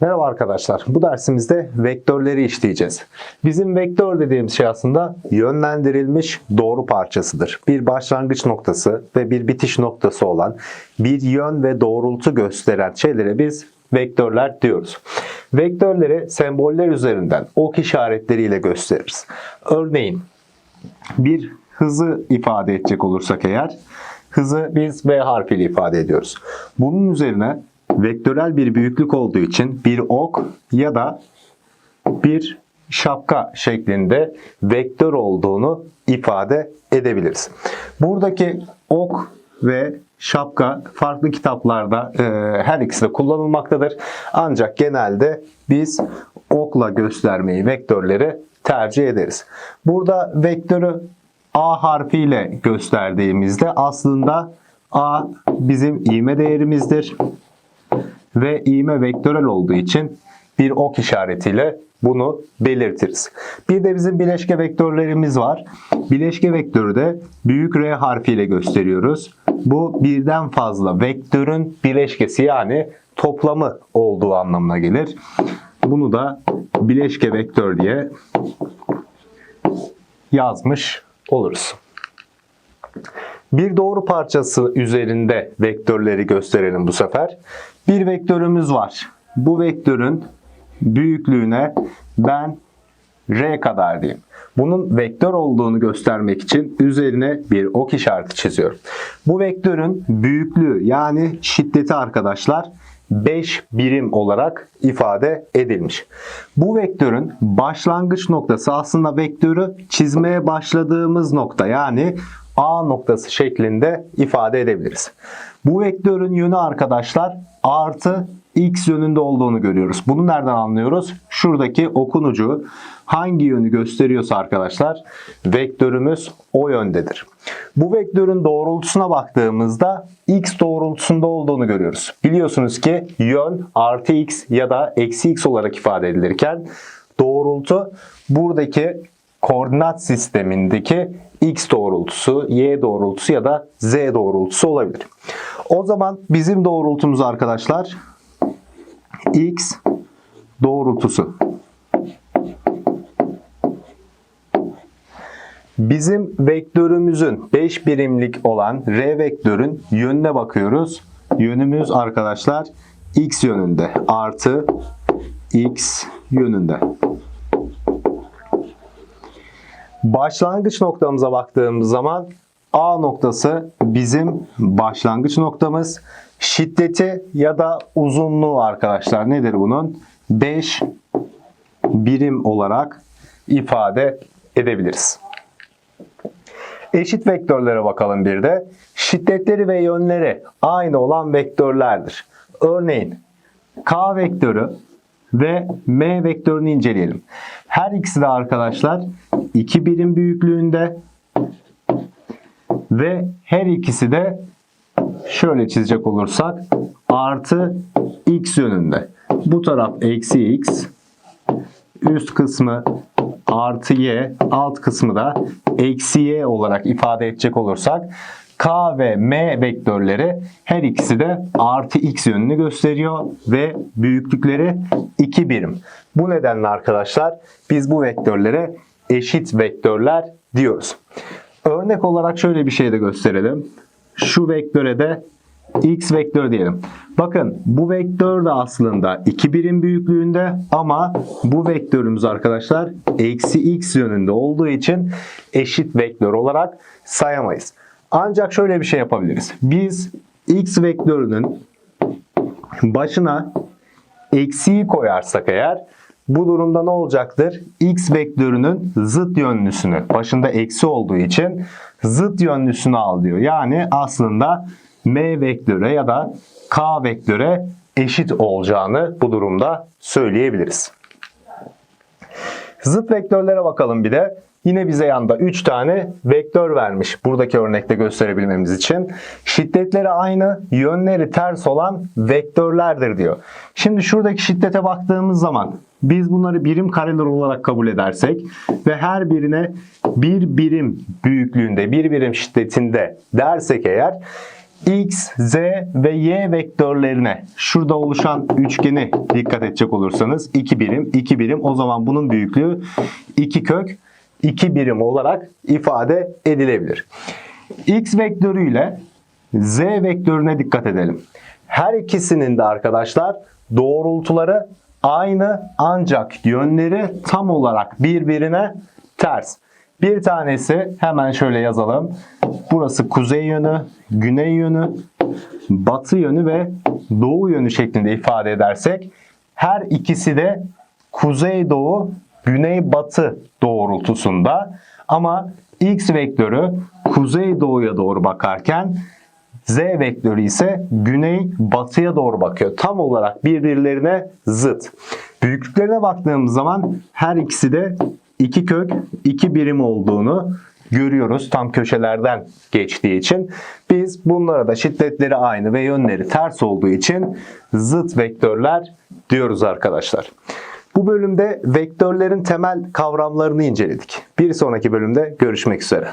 Merhaba arkadaşlar. Bu dersimizde vektörleri işleyeceğiz. Bizim vektör dediğimiz şey aslında yönlendirilmiş doğru parçasıdır. Bir başlangıç noktası ve bir bitiş noktası olan bir yön ve doğrultu gösteren şeylere biz vektörler diyoruz. Vektörleri semboller üzerinden ok işaretleriyle gösteririz. Örneğin bir hızı ifade edecek olursak eğer hızı biz V harfiyle ifade ediyoruz. Bunun üzerine vektörel bir büyüklük olduğu için bir ok ya da bir şapka şeklinde vektör olduğunu ifade edebiliriz. Buradaki ok ve şapka farklı kitaplarda e, her ikisi de kullanılmaktadır. Ancak genelde biz okla göstermeyi, vektörleri tercih ederiz. Burada vektörü A harfiyle gösterdiğimizde aslında A bizim ivme değerimizdir ve ivme vektörel olduğu için bir ok işaretiyle bunu belirtiriz. Bir de bizim bileşke vektörlerimiz var. Bileşke vektörü de büyük R harfiyle gösteriyoruz. Bu birden fazla vektörün bileşkesi yani toplamı olduğu anlamına gelir. Bunu da bileşke vektör diye yazmış oluruz. Bir doğru parçası üzerinde vektörleri gösterelim bu sefer. Bir vektörümüz var. Bu vektörün büyüklüğüne ben R kadar diyeyim. Bunun vektör olduğunu göstermek için üzerine bir ok işareti çiziyorum. Bu vektörün büyüklüğü yani şiddeti arkadaşlar 5 birim olarak ifade edilmiş. Bu vektörün başlangıç noktası aslında vektörü çizmeye başladığımız nokta yani A noktası şeklinde ifade edebiliriz. Bu vektörün yönü arkadaşlar artı x yönünde olduğunu görüyoruz. Bunu nereden anlıyoruz? Şuradaki okun ucu hangi yönü gösteriyorsa arkadaşlar vektörümüz o yöndedir. Bu vektörün doğrultusuna baktığımızda x doğrultusunda olduğunu görüyoruz. Biliyorsunuz ki yön artı x ya da eksi x olarak ifade edilirken doğrultu buradaki koordinat sistemindeki x doğrultusu, y doğrultusu ya da z doğrultusu olabilir. O zaman bizim doğrultumuz arkadaşlar x doğrultusu. Bizim vektörümüzün 5 birimlik olan r vektörün yönüne bakıyoruz. Yönümüz arkadaşlar x yönünde artı x yönünde. Başlangıç noktamıza baktığımız zaman A noktası bizim başlangıç noktamız. Şiddeti ya da uzunluğu arkadaşlar nedir bunun? 5 birim olarak ifade edebiliriz. Eşit vektörlere bakalım bir de. Şiddetleri ve yönleri aynı olan vektörlerdir. Örneğin K vektörü ve M vektörünü inceleyelim. Her ikisi de arkadaşlar 2 birim büyüklüğünde ve her ikisi de şöyle çizecek olursak artı x yönünde. Bu taraf eksi x, üst kısmı artı y, alt kısmı da eksi y olarak ifade edecek olursak K ve M vektörleri her ikisi de artı x yönünü gösteriyor ve büyüklükleri 2 birim. Bu nedenle arkadaşlar biz bu vektörlere eşit vektörler diyoruz. Örnek olarak şöyle bir şey de gösterelim. Şu vektöre de x vektör diyelim. Bakın bu vektör de aslında 2 birim büyüklüğünde ama bu vektörümüz arkadaşlar eksi x yönünde olduğu için eşit vektör olarak sayamayız. Ancak şöyle bir şey yapabiliriz. Biz x vektörünün başına eksiği koyarsak eğer bu durumda ne olacaktır? X vektörünün zıt yönlüsünü başında eksi olduğu için zıt yönlüsünü al diyor. Yani aslında M vektöre ya da K vektöre eşit olacağını bu durumda söyleyebiliriz. Zıt vektörlere bakalım bir de. Yine bize yanda 3 tane vektör vermiş buradaki örnekte gösterebilmemiz için. Şiddetleri aynı, yönleri ters olan vektörlerdir diyor. Şimdi şuradaki şiddete baktığımız zaman biz bunları birim kareler olarak kabul edersek ve her birine bir birim büyüklüğünde, bir birim şiddetinde dersek eğer x, z ve y vektörlerine şurada oluşan üçgeni dikkat edecek olursanız 2 birim, 2 birim o zaman bunun büyüklüğü 2 kök 2 birim olarak ifade edilebilir. x vektörüyle z vektörüne dikkat edelim. Her ikisinin de arkadaşlar doğrultuları aynı ancak yönleri tam olarak birbirine ters. Bir tanesi hemen şöyle yazalım. Burası kuzey yönü, güney yönü, batı yönü ve doğu yönü şeklinde ifade edersek her ikisi de kuzey doğu, güney batı doğrultusunda ama x vektörü kuzey doğuya doğru bakarken Z vektörü ise güney batıya doğru bakıyor. Tam olarak birbirlerine zıt. Büyüklüklerine baktığımız zaman her ikisi de 2 kök 2 birim olduğunu görüyoruz tam köşelerden geçtiği için. Biz bunlara da şiddetleri aynı ve yönleri ters olduğu için zıt vektörler diyoruz arkadaşlar. Bu bölümde vektörlerin temel kavramlarını inceledik. Bir sonraki bölümde görüşmek üzere.